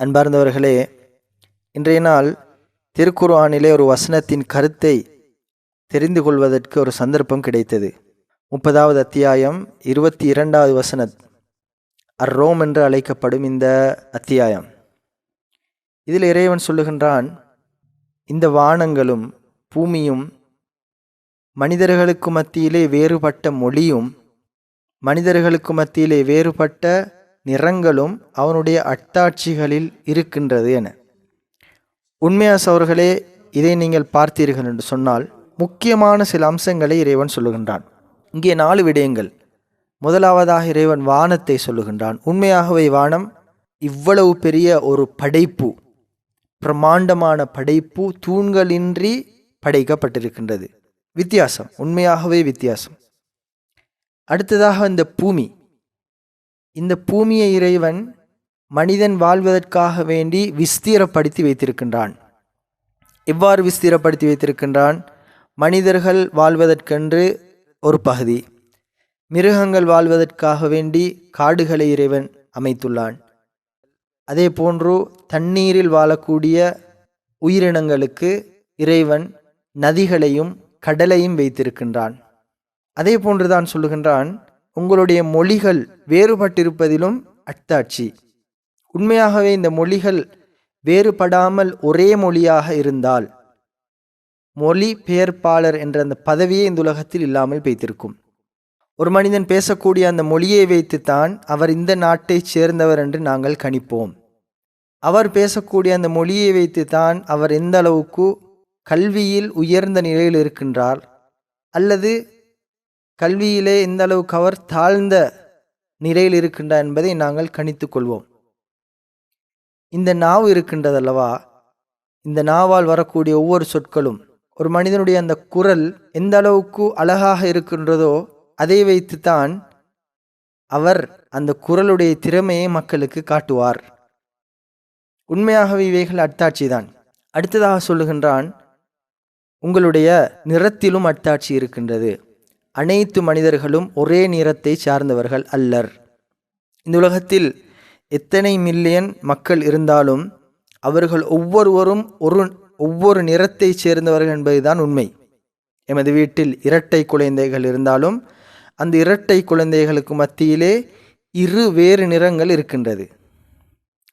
அன்பார்ந்தவர்களே இன்றைய நாள் திருக்குர்ஆனிலே ஒரு வசனத்தின் கருத்தை தெரிந்து கொள்வதற்கு ஒரு சந்தர்ப்பம் கிடைத்தது. முப்பதாவது அத்தியாயம் இருபத்தி இரண்டாவது வசனத் அர் ரோம் என்று அழைக்கப்படும் இந்த அத்தியாயம். இதில் இறைவன் சொல்லுகின்றான் இந்த வானங்களும் பூமியும் மனிதர்களுக்கு மத்தியிலே வேறுபட்ட மொழியும் மனிதர்களுக்கு மத்தியிலே வேறுபட்ட நிறங்களும் அவனுடைய அட்டாட்சிகளில் இருக்கின்றது என. உண்மையாஸ் அவர்களே இதை நீங்கள் பார்த்தீர்கள் என்று சொன்னால் முக்கியமான சில அம்சங்களை இறைவன் சொல்லுகின்றான். இங்கே நாலு விடயங்கள். முதலாவதாக இறைவன் வானத்தை சொல்லுகின்றான். உண்மையாகவே வானம் இவ்வளவு பெரிய ஒரு படைப்பு பிரம்மாண்டமான படைப்பு தூண்களின்றி படைக்கப்பட்டிருக்கின்றது. வித்தியாசம். உண்மையாகவே வித்தியாசம். அடுத்ததாக இந்த பூமி. இந்த பூமியை இறைவன் மனிதன் வாழ்வதற்காக வேண்டி விஸ்தீரப்படுத்தி வைத்திருக்கின்றான். எவ்வாறு விஸ்தீரப்படுத்தி வைத்திருக்கின்றான்? மனிதர்கள் வாழ்வதற்கென்று ஒரு பகுதி. மிருகங்கள் வாழ்வதற்காக வேண்டி காடுகளை இறைவன் அமைத்துள்ளான். அதே போன்று தண்ணீரில் வாழக்கூடிய உயிரினங்களுக்கு இறைவன் நதிகளையும் கடலையும் வைத்திருக்கின்றான். அதே போன்றுதான் சொல்லுகின்றான் உங்களுடைய மொழிகள் வேறுபட்டிருப்பதிலும் அத்தாட்சி உண்மையாகவே இந்த மொழிகள் வேறுபடாமல் ஒரே மொழியாக இருந்தால் மொழி பெயர்ப்பாளர் என்ற அந்த பதவியே இந்த உலகத்தில் இல்லாமல் வைத்திருக்கும் ஒரு மனிதன் பேசக்கூடிய அந்த மொழியை வைத்துத்தான் அவர் இந்த நாட்டைச் சேர்ந்தவர் என்று நாங்கள் கணிப்போம். அவர் பேசக்கூடிய அந்த மொழியை வைத்துத்தான் அவர் எந்த அளவுக்கு கல்வியில் உயர்ந்த நிலையில் இருக்கின்றார் அல்லது கல்வியிலே எந்த அளவுக்கு அவர் தாழ்ந்த நிலையில் இருக்கின்றார் என்பதை நாங்கள் கணித்து கொள்வோம். இந்த நாவு இருக்கின்றதல்லவா? இந்த நாவால் வரக்கூடிய ஒவ்வொரு சொற்களும் ஒரு மனிதனுடைய அந்த குரல் எந்த அளவுக்கு அழகாக இருக்கின்றதோ அதை வைத்துத்தான் அவர் அந்த குரலுடைய திறமையை மக்களுக்கு காட்டுவார். உண்மையாகவே இவைகள் அட்டாட்சி தான் அடுத்ததாக சொல்லுகின்றான் உங்களுடைய நிறத்திலும் அட்டாட்சி இருக்கின்றது. அனைத்து மனிதர்களும் ஒரே நிறத்தை சார்ந்தவர்கள் அல்லர். இந்த உலகத்தில் எத்தனை மில்லியன் மக்கள் இருந்தாலும் அவர்கள் ஒவ்வொருவரும் ஒரு ஒவ்வொரு நிறத்தைச் சேர்ந்தவர்கள் என்பதுதான் உண்மை. எமது வீட்டில் இரட்டை குழந்தைகள் இருந்தாலும் அந்த இரட்டை குழந்தைகளுக்கு மத்தியிலே இரு வேறு நிறங்கள் இருக்கின்றது.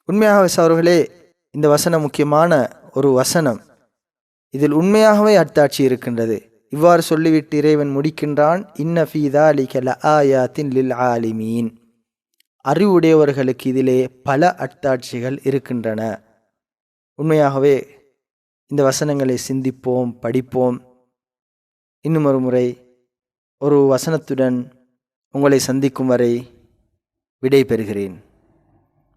உண்மையாக அவர்களே இந்த வசனம் முக்கியமான ஒரு வசனம். இதில் உண்மையாகவே அத்தாட்சி இருக்கின்றது. இவ்வாறு சொல்லிவிட்டு இறைவன் முடிக்கின்றான் இன்ன ஃபீதா அலிகல ஆயாத்தின் லில் ஆலிமீன். அறிவுடையவர்களுக்கு இதிலே பல அட்டாட்சிகள் இருக்கின்றன. உண்மையாகவே இந்த வசனங்களை சிந்திப்போம் படிப்போம். இன்னும் ஒரு முறை ஒரு வசனத்துடன் உங்களை சந்திக்கும் வரை விடை பெறுகிறேன்